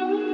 ನೀವು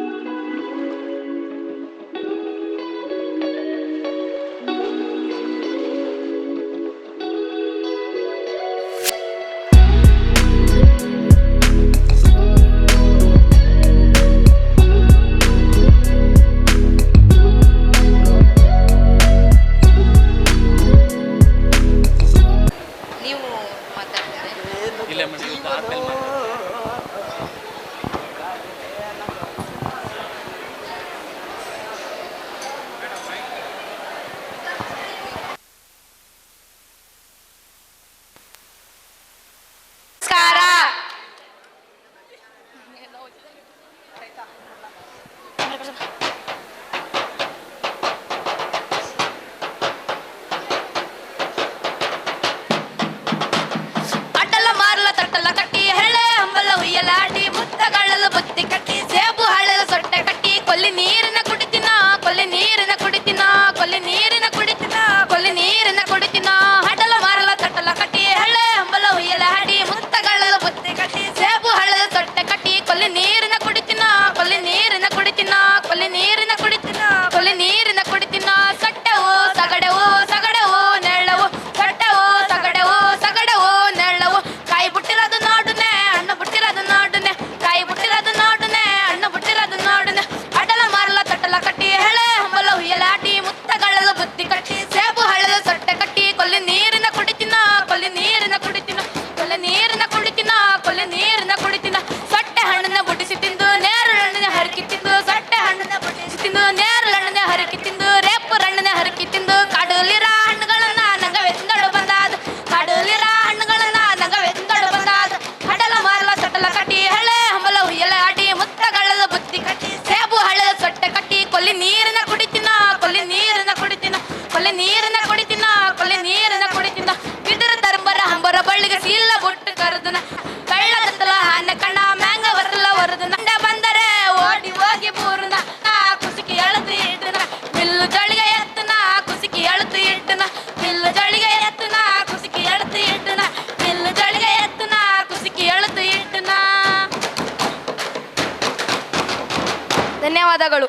ಧನ್ಯವಾದಗಳು.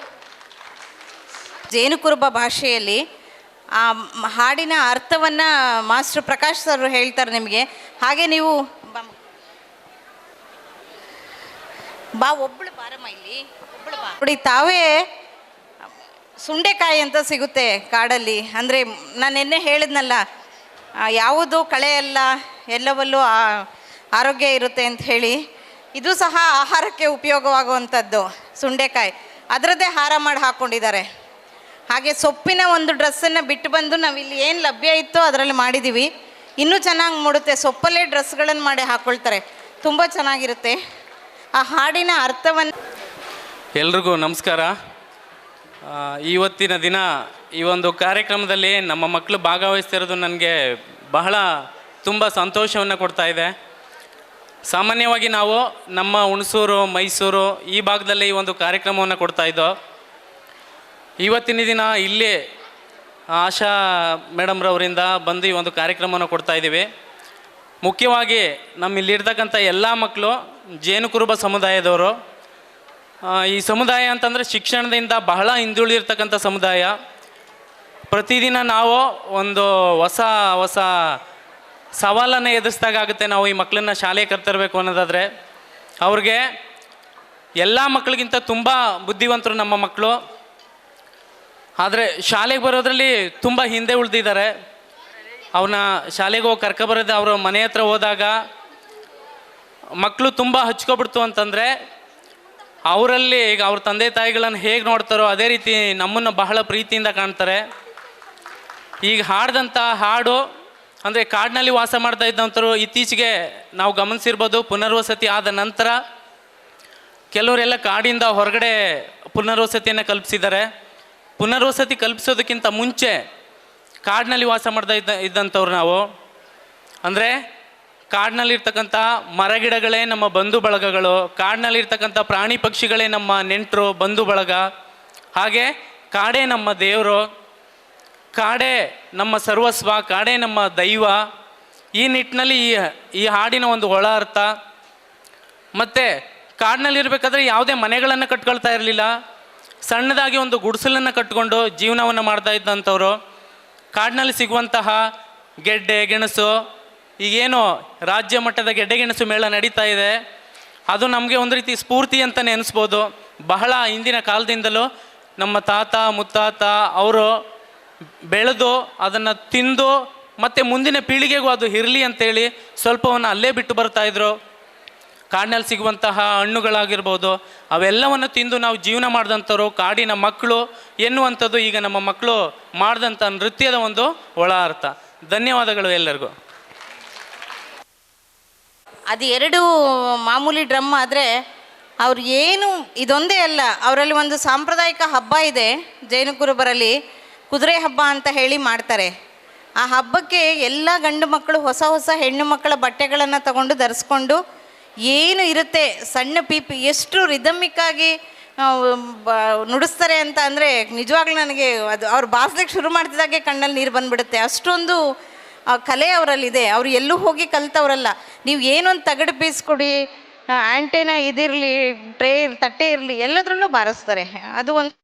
ಜೇನುಕುರುಬ ಭಾಷೆಯಲ್ಲಿ ಆ ಹಾಡಿನ ಅರ್ಥವನ್ನು ಮಾಸ್ಟರ್ ಪ್ರಕಾಶ್ ಸರ್ ಹೇಳ್ತಾರೆ ನಿಮಗೆ. ಹಾಗೆ ನೀವು ಬಾ. ಒಬ್ಬಳು ಬಾರಮ್ಮ ಇಲ್ಲಿ. ಒಬ್ಬಳು ಬಾ. ನೋಡಿ, ತಾವೇ ಸುಂಡೆಕಾಯಿ ಅಂತ ಸಿಗುತ್ತೆ ಕಾಡಲ್ಲಿ. ಅಂದರೆ ನಾನು ನಿನ್ನೆ ಹೇಳಿದ್ನಲ್ಲ ಯಾವುದು ಕಳೆ ಅಲ್ಲ, ಎಲ್ಲವಲ್ಲೂ ಆರೋಗ್ಯ ಇರುತ್ತೆ ಅಂತ ಹೇಳಿ. ಇದು ಸಹ ಆಹಾರಕ್ಕೆ ಉಪಯೋಗವಾಗುವಂಥದ್ದು ಸುಂಡೆಕಾಯಿ. ಅದರದ್ದೇ ಹಾರ ಮಾಡಿ ಹಾಕ್ಕೊಂಡಿದ್ದಾರೆ ಹಾಗೆ ಸೊಪ್ಪಿನ ಒಂದು ಡ್ರೆಸ್ಸನ್ನು ಬಿಟ್ಟು ಬಂದು ನಾವು ಇಲ್ಲಿ ಏನು ಲಭ್ಯ ಇತ್ತೋ ಅದರಲ್ಲಿ ಮಾಡಿದ್ದೀವಿ ಇನ್ನೂ ಚೆನ್ನಾಗಿ ಮೂಡುತ್ತೆ. ಸೊಪ್ಪಲ್ಲೇ ಡ್ರೆಸ್ಗಳನ್ನು ಮಾಡಿ ಹಾಕ್ಕೊಳ್ತಾರೆ ತುಂಬ ಚೆನ್ನಾಗಿರುತ್ತೆ. ಆ ಹಾಡಿನ ಅರ್ಥವನ್ನು ಎಲ್ರಿಗೂ ನಮಸ್ಕಾರ. ಇವತ್ತಿನ ದಿನ ಈ ಒಂದು ಕಾರ್ಯಕ್ರಮದಲ್ಲಿ ನಮ್ಮ ಮಕ್ಕಳು ಭಾಗವಹಿಸ್ತಿರೋದು ನನಗೆ ಬಹಳ ತುಂಬ ಸಂತೋಷವನ್ನು ಕೊಡ್ತಾ ಇದೆ. ಸಾಮಾನ್ಯವಾಗಿ ನಾವು ನಮ್ಮ ಹುಣಸೂರು, ಮೈಸೂರು ಈ ಭಾಗದಲ್ಲಿ ಈ ಒಂದು ಕಾರ್ಯಕ್ರಮವನ್ನು ಕೊಡ್ತಾ ಇದ್ದೋ, ಇವತ್ತಿನ ದಿನ ಇಲ್ಲಿ ಆಶಾ ಮೇಡಮ್ರವರಿಂದ ಬಂದು ಈ ಒಂದು ಕಾರ್ಯಕ್ರಮವನ್ನು ಕೊಡ್ತಾ ಇದ್ದೀವಿ. ಮುಖ್ಯವಾಗಿ ನಮ್ಮ ಇಲ್ಲಿರ್ತಕ್ಕಂಥ ಎಲ್ಲ ಮಕ್ಕಳು ಜೇನು ಕುರುಬ ಸಮುದಾಯದವರು ಈ ಸಮುದಾಯ ಅಂತಂದರೆ ಶಿಕ್ಷಣದಿಂದ ಬಹಳ ಹಿಂದುಳಿದಿರ್ತಕ್ಕಂಥ ಸಮುದಾಯ. ಪ್ರತಿದಿನ ನಾವು ಒಂದು ಹೊಸ ಹೊಸ ಸವಾಲನ್ನು ಎದುರಿಸ್ದಾಗುತ್ತೆ ನಾವು ಈ ಮಕ್ಕಳನ್ನ ಶಾಲೆಗೆ ಕರ್ತರಬೇಕು ಅನ್ನೋದಾದರೆ, ಅವ್ರಿಗೆ ಎಲ್ಲ ಮಕ್ಕಳಿಗಿಂತ ತುಂಬ ಬುದ್ಧಿವಂತರು ನಮ್ಮ ಮಕ್ಕಳು ಆದರೆ ಶಾಲೆಗೆ ಬರೋದ್ರಲ್ಲಿ ತುಂಬ ಹಿಂದೆ ಉಳಿದಿದ್ದಾರೆ. ಅವನ್ನ ಶಾಲೆಗೆ ಹೋಗಿ ಕರ್ಕೊಬರೋದು ಅವರ ಮನೆ ಹತ್ರ ಹೋದಾಗ ಮಕ್ಕಳು ತುಂಬ ಹಚ್ಕೊಬಿಡ್ತು ಅಂತಂದರೆ, ಅವರಲ್ಲಿ ಈಗ ಅವ್ರ ತಂದೆ ತಾಯಿಗಳನ್ನು ಹೇಗೆ ನೋಡ್ತಾರೋ ಅದೇ ರೀತಿ ನಮ್ಮನ್ನು ಬಹಳ ಪ್ರೀತಿಯಿಂದ ಕಾಣ್ತಾರೆ. ಈಗ ಹಾಡ್ದಂಥ ಹಾಡು ಅಂದರೆ ಕಾಡಿನಲ್ಲಿ ವಾಸ ಮಾಡ್ತಾ ಇದ್ದಂಥವ್ರು ಇತ್ತೀಚೆಗೆ ನಾವು ಗಮನಿಸಿರ್ಬೋದು ಪುನರ್ವಸತಿ ಆದ ನಂತರ ಕೆಲವರೆಲ್ಲ ಕಾಡಿಂದ ಹೊರಗಡೆ ಪುನರ್ವಸತಿಯನ್ನು ಕಲ್ಪಿಸಿದ್ದಾರೆ. ಪುನರ್ವಸತಿ ಕಲ್ಪಿಸೋದಕ್ಕಿಂತ ಮುಂಚೆ ಕಾಡಿನಲ್ಲಿ ವಾಸ ಮಾಡ್ತಾ ಇದ್ದ ಇದ್ದಂಥವ್ರು ನಾವು. ಅಂದರೆ ಕಾಡಿನಲ್ಲಿರ್ತಕ್ಕಂಥ ಮರಗಿಡಗಳೇ ನಮ್ಮ ಬಂಧು ಬಳಗಗಳು, ಕಾಡಿನಲ್ಲಿರ್ತಕ್ಕಂಥ ಪ್ರಾಣಿ ಪಕ್ಷಿಗಳೇ ನಮ್ಮ ನೆಂಟರು, ಬಂಧು ಬಳಗ, ಹಾಗೆ ಕಾಡೇ ನಮ್ಮ ದೇವರು. ಕಾಡೇ ನಮ್ಮ ಸರ್ವಸ್ವ, ಕಾಡೇ ನಮ್ಮ ದೈವ. ಈ ನಿಟ್ಟಿನಲ್ಲಿ ಈ ಈ ಹಾಡಿನ ಒಂದು ಒಳ ಅರ್ಥ. ಮತ್ತು ಕಾಡಿನಲ್ಲಿರಬೇಕಾದ್ರೆ ಯಾವುದೇ ಮನೆಗಳನ್ನು ಕಟ್ಕೊಳ್ತಾ ಇರಲಿಲ್ಲ. ಸಣ್ಣದಾಗಿ ಒಂದು ಗುಡಿಸಲನ್ನು ಕಟ್ಕೊಂಡು ಜೀವನವನ್ನು ಮಾಡ್ತಾ ಇದ್ದಂಥವ್ರು. ಕಾಡಿನಲ್ಲಿ ಸಿಗುವಂತಹ ಗೆಡ್ಡೆ, ಗೆಣಸು, ಈಗೇನು ರಾಜ್ಯ ಮಟ್ಟದ ಗೆಡ್ಡೆ, ಗೆಣಸು ಮೇಳ ನಡೀತಾ ಇದೆ. ಅದು ನಮಗೆ ಒಂದು ರೀತಿ ಸ್ಫೂರ್ತಿ ಅಂತಲೇ ಅನಿಸ್ಬೋದು ಬಹಳ ಹಿಂದಿನ ಕಾಲದಿಂದಲೂ ನಮ್ಮ ತಾತ, ಮುತ್ತಾತ, ಅವರು ಬೆಳೆದು ಅದನ್ನು ತಿಂದು ಮತ್ತು ಮುಂದಿನ ಪೀಳಿಗೆಗೂ ಅದು ಇರಲಿ ಅಂತೇಳಿ ಸ್ವಲ್ಪವನ್ನು ಅಲ್ಲೇ ಬಿಟ್ಟು ಬರ್ತಾಯಿದ್ರು ಕಾಡಿನಲ್ಲಿ ಸಿಗುವಂತಹ ಹಣ್ಣುಗಳಾಗಿರ್ಬೋದು, ಅವೆಲ್ಲವನ್ನು ತಿಂದು ನಾವು ಜೀವನ ಮಾಡಿದಂಥವ್ರು, ಕಾಡಿನ ಮಕ್ಕಳು ಎನ್ನುವಂಥದ್ದು ಈಗ ನಮ್ಮ ಮಕ್ಕಳು ಮಾಡಿದಂಥ ನೃತ್ಯದ ಒಂದು ಒಳ ಅರ್ಥ ಧನ್ಯವಾದಗಳು ಎಲ್ಲರಿಗೂ. ಅದು ಎರಡು ಮಾಮೂಲಿ ಡ್ರಮ್ ಆದರೆ ಅವ್ರು ಏನು ಇದೊಂದೇ ಅಲ್ಲ. ಅವರಲ್ಲಿ ಒಂದು ಸಾಂಪ್ರದಾಯಿಕ ಹಬ್ಬ ಇದೆ ಜೈನ ಕುರುಬರಲ್ಲಿ ಕುದುರೆ ಹಬ್ಬ ಅಂತ ಹೇಳಿ ಮಾಡ್ತಾರೆ. ಆ ಹಬ್ಬಕ್ಕೆ ಎಲ್ಲ ಗಂಡು ಮಕ್ಕಳು ಹೊಸ ಹೊಸ ಹೆಣ್ಣು ಮಕ್ಕಳ ಬಟ್ಟೆಗಳನ್ನು ತಗೊಂಡು ಧರಿಸ್ಕೊಂಡು ಏನು ಇರುತ್ತೆ, ಸಣ್ಣ ಪೀಪಿ ಎಷ್ಟು ರಿದಮಿಕ್ಕಾಗಿ ನುಡಿಸ್ತಾರೆ ಅಂತ ಅಂದರೆ ನಿಜವಾಗ್ಲೂ ನನಗೆ ಅದು ಅವ್ರು ಬಾಸ್ಲಿಕ್ಕೆ ಶುರು ಮಾಡ್ತಿದ್ದಾಗೆ ಕಣ್ಣಲ್ಲಿ ನೀರು ಬಂದುಬಿಡುತ್ತೆ. ಅಷ್ಟೊಂದು ಕಲೆ ಅವರಲ್ಲಿದೆ. ಅವರು ಎಲ್ಲೂ ಹೋಗಿ ಕಲ್ತವ್ರಲ್ಲ. ನೀವು ಏನೊಂದು ತಗಡು ಪೀಸ್ ಕೊಡಿ ಇದಿರಲಿ, ಟ್ರೇ, ತಟ್ಟೆ ಇರಲಿ ಎಲ್ಲದರಲ್ಲೂ ಬಾರಿಸ್ತಾರೆ. ಅದು ಒಂದು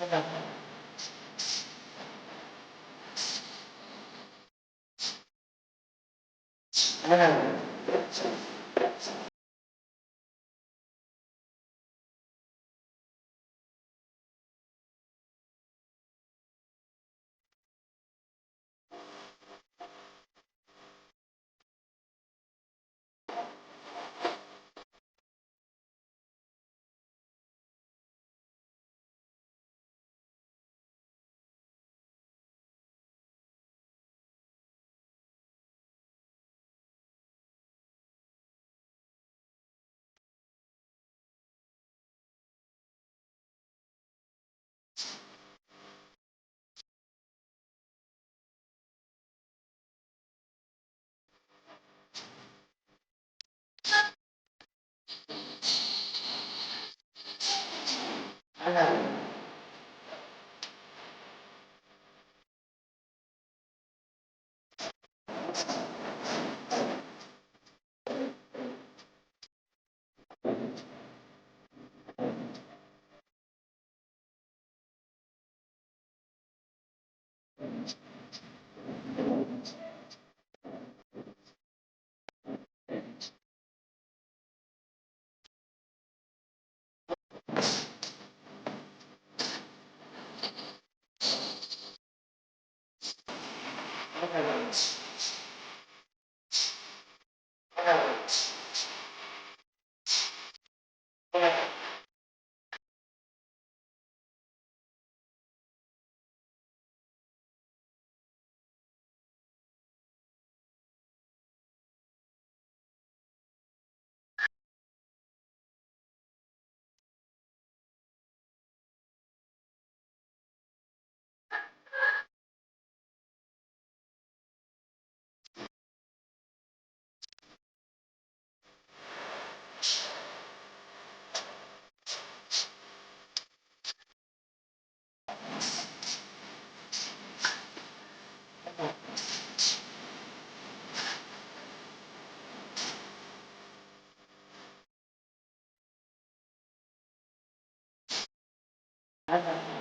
何? Okay. Ajá.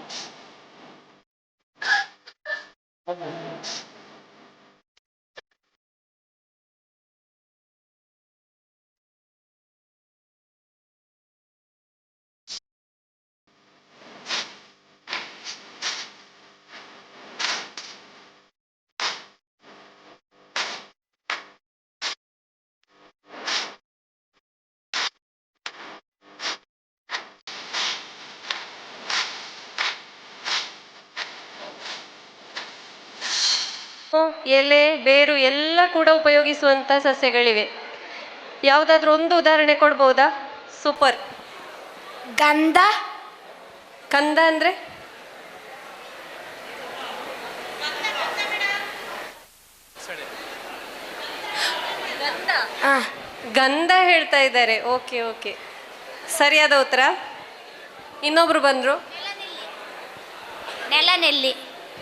ಎಲೆ ಬೇರು ಎಲ್ಲ ಕೂಡ ಉಪಯೋಗಿಸುವಂಥ ಸಸ್ಯಗಳಿವೆ. ಯಾವುದಾದ್ರೂ ಒಂದು ಉದಾಹರಣೆ ಕೊಡ್ಬೋದಾ? ಸೂಪರ್. ಗಂಧ. ಕಂದ ಅಂದರೆ? ಗಂಧ ಹೇಳ್ತಾ ಇದ್ದಾರೆ. Okay okay. ಸರಿಯಾದ ಉತ್ತರ? ಇನ್ನೊಬ್ರು ಬಂದರು? ನೆಲನೆಲ್ಲಿ.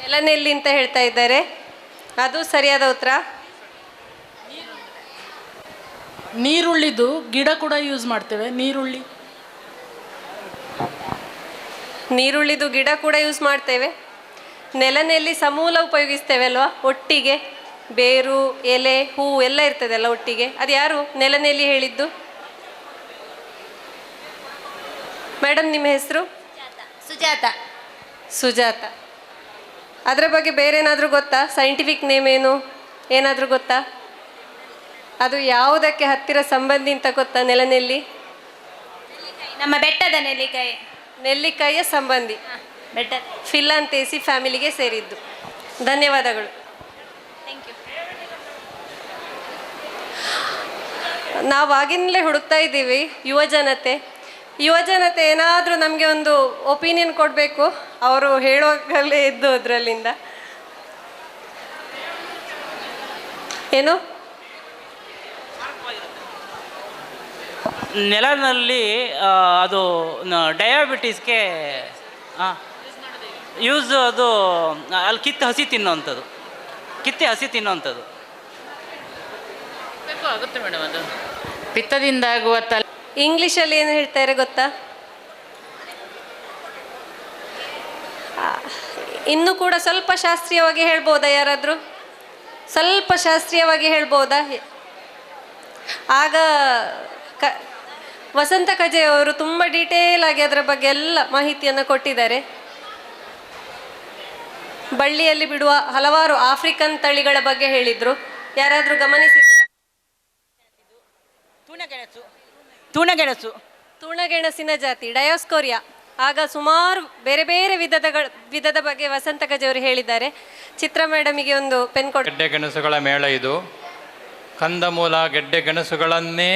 ನೆಲನೆಲ್ಲಿ ಅಂತ ಹೇಳ್ತಾ ಇದ್ದಾರೆ. ಅದು ಸರಿಯಾದ ಉತ್ತರ? ನೀರುಳ್ಳಿದು ಗಿಡ ಕೂಡ ಯೂಸ್ ಮಾಡ್ತೇವೆ. ನೀರುಳ್ಳಿ. ನೀರುಳ್ಳಿದು ಗಿಡ ಕೂಡ ಯೂಸ್ ಮಾಡ್ತೇವೆ. ನೆಲನೆಯಲ್ಲಿ ಸಮೂಲ ಉಪಯೋಗಿಸ್ತೇವೆ ಅಲ್ವಾ ಒಟ್ಟಿಗೆ ಬೇರು ಎಲೆ ಹೂ ಎಲ್ಲ ಇರ್ತದಲ್ಲ ಒಟ್ಟಿಗೆ. ಅದು ಯಾರು ನೆಲನೆಯಲ್ಲಿ ಹೇಳಿದ್ದು? ಮೇಡಮ್ ನಿಮ್ಮ ಹೆಸರು? ಸುಜಾತ. ಸುಜಾತ. ಅದರ ಬಗ್ಗೆ ಬೇರೆ ಏನಾದರೂ ಗೊತ್ತಾ? ಸೈಂಟಿಫಿಕ್ ನೇಮ್ ಏನು? ಏನಾದರೂ ಗೊತ್ತಾ? ಅದು ಯಾವುದಕ್ಕೆ ಹತ್ತಿರ ಸಂಬಂಧಿ ಅಂತ ಗೊತ್ತಾ ನೆಲನೆಲ್ಲಿ? ನಮ್ಮ ಬೆಟ್ಟದ ನೆಲ್ಲಿಕಾಯಿ. ನೆಲ್ಲಿಕಾಯಿಯ ಸಂಬಂಧಿ. ಬೆಟ್ಟ. ಫಿಲ್ಲಂತೇಸಿ ಫ್ಯಾಮಿಲಿಗೆ ಸೇರಿದ್ದು. ಧನ್ಯವಾದಗಳು. ಥ್ಯಾಂಕ್ ಯು ನಾವು ಆಗಿನಲೇ ಹುಡುಕ್ತಾ ಇದ್ದೀವಿ ಯುವ ಜನತೆ ಯುವ ಜನತೆ ಏನಾದರೂ ನಮಗೆ ಒಂದು ಒಪಿನಿಯನ್ ಕೊಡಬೇಕು ಅವರು ಹೇಳುವಾಗಲೇ ಇದ್ದು ಅದರಲ್ಲಿಂದ. ಏನು? ನೆಲನಲ್ಲಿ ಅದು ಡಯಾಬಿಟೀಸ್ಗೆ ಯೂಸ್ ಅದು ಅಲ್ಲಿ ಕಿತ್ತು ಹಸಿ ತಿನ್ನೋವಂಥದ್ದು. ಕಿತ್ತೆ ಹಸಿ ತಿನ್ನೋವಂಥದ್ದು. ಆಗುತ್ತೆ ಮೇಡಮ್ ಅದು. ಪಿತ್ತದಿಂದ ಆಗುವ ತಲೆ ಇಂಗ್ಲೀಷಲ್ಲಿ ಏನು ಹೇಳ್ತಾರೆ ಗೊತ್ತಾ? ಇನ್ನೂ ಕೂಡ ಸ್ವಲ್ಪ ಶಾಸ್ತ್ರೀಯವಾಗಿ ಹೇಳ್ಬೋದಾ ಯಾರಾದರೂ? ಸ್ವಲ್ಪ ಶಾಸ್ತ್ರೀಯವಾಗಿ ಹೇಳ್ಬೋದಾ? ಆಗ ಕ, ವಸಂತ ಕಜೆಯವರು ತುಂಬ ಡೀಟೇಲ್ ಆಗಿ ಅದರ ಬಗ್ಗೆ ಎಲ್ಲ ಮಾಹಿತಿಯನ್ನು ಕೊಟ್ಟಿದ್ದಾರೆ. ಬಳ್ಳಿಯಲ್ಲಿ ಬಿಡುವ ಹಲವಾರು ಆಫ್ರಿಕನ್ ತಳಿಗಳ ಬಗ್ಗೆ ಹೇಳಿದರು. ಯಾರಾದರೂ ಗಮನಿಸಿದ್ದೀರಾ? ತೂಣಗೆಣಸು. ತೂಣಗೆಣಸು ತೂಣಗೆಣಸಿನ ಜಾತಿ ಡಯೋಸ್ಕೋರಿಯಾ. ಆಗ ಸುಮಾರು ಬೇರೆ ಬೇರೆ ವಿಧದ ವಿಧದ ಬಗ್ಗೆ ವಸಂತ ಗಜವರು ಹೇಳಿದ್ದಾರೆ. ಚಿತ್ರ ಮೇಡಮಿಗೆ ಒಂದು ಪೆನ್ ಕೊಟ್ಟು ಗೆಡ್ಡೆ ಗೆಣಸುಗಳ ಮೇಳ ಇದು. ಕಂದಮೂಲ ಗೆಡ್ಡೆ ಗೆಣಸುಗಳನ್ನೇ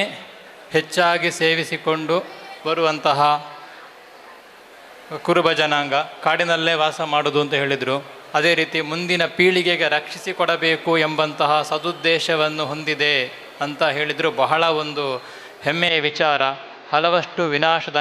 ಹೆಚ್ಚಾಗಿ ಸೇವಿಸಿಕೊಂಡು ಬರುವಂತಹ ಕುರುಬ ಜನಾಂಗ ಕಾಡಿನಲ್ಲೇ ವಾಸ ಮಾಡುವುದು ಅಂತ ಹೇಳಿದರು. ಅದೇ ರೀತಿ ಮುಂದಿನ ಪೀಳಿಗೆಗೆ ರಕ್ಷಿಸಿಕೊಡಬೇಕು ಎಂಬಂತಹ ಸದುದ್ದೇಶವನ್ನು ಹೊಂದಿದೆ ಅಂತ ಹೇಳಿದರು. ಬಹಳ ಒಂದು ಹೆಮ್ಮೆಯ ವಿಚಾರ ಹಲವಷ್ಟು ವಿನಾಶದ